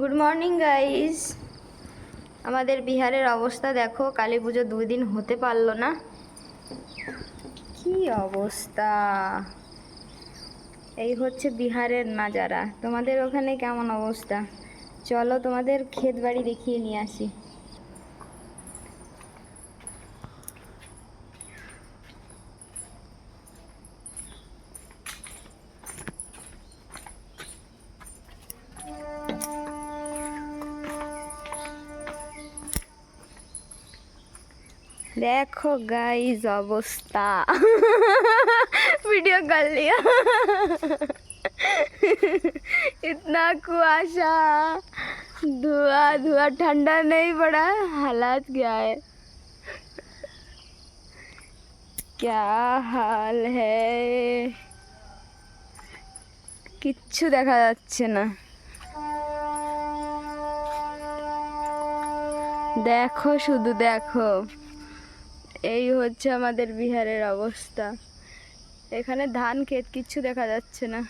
Good morning guys আমাদের বিহারের অবস্থা দেখো, কালী পুজো দুই দিন হতে পারল না। কি অবস্থা? এই হচ্ছে বিহারের নাজারা। তোমাদের ওখানে কেমন অবস্থা? চলো তোমাদের ক্ষেত বাড়ি দেখিয়ে নিয়ে আসি। देखो गाइस अवस्था वीडियो कर लिया इतना कुआशा धुआं धुआं ठंडा नहीं पड़ा हालात क्या है क्या হাল है কিচ্ছু দেখা যাচ্ছে না দেখো শুধু দেখো এই হচ্ছে আমাদের বিহারের অবস্থা। এখানে ধান ক্ষেত কিচ্ছু দেখা যাচ্ছে না।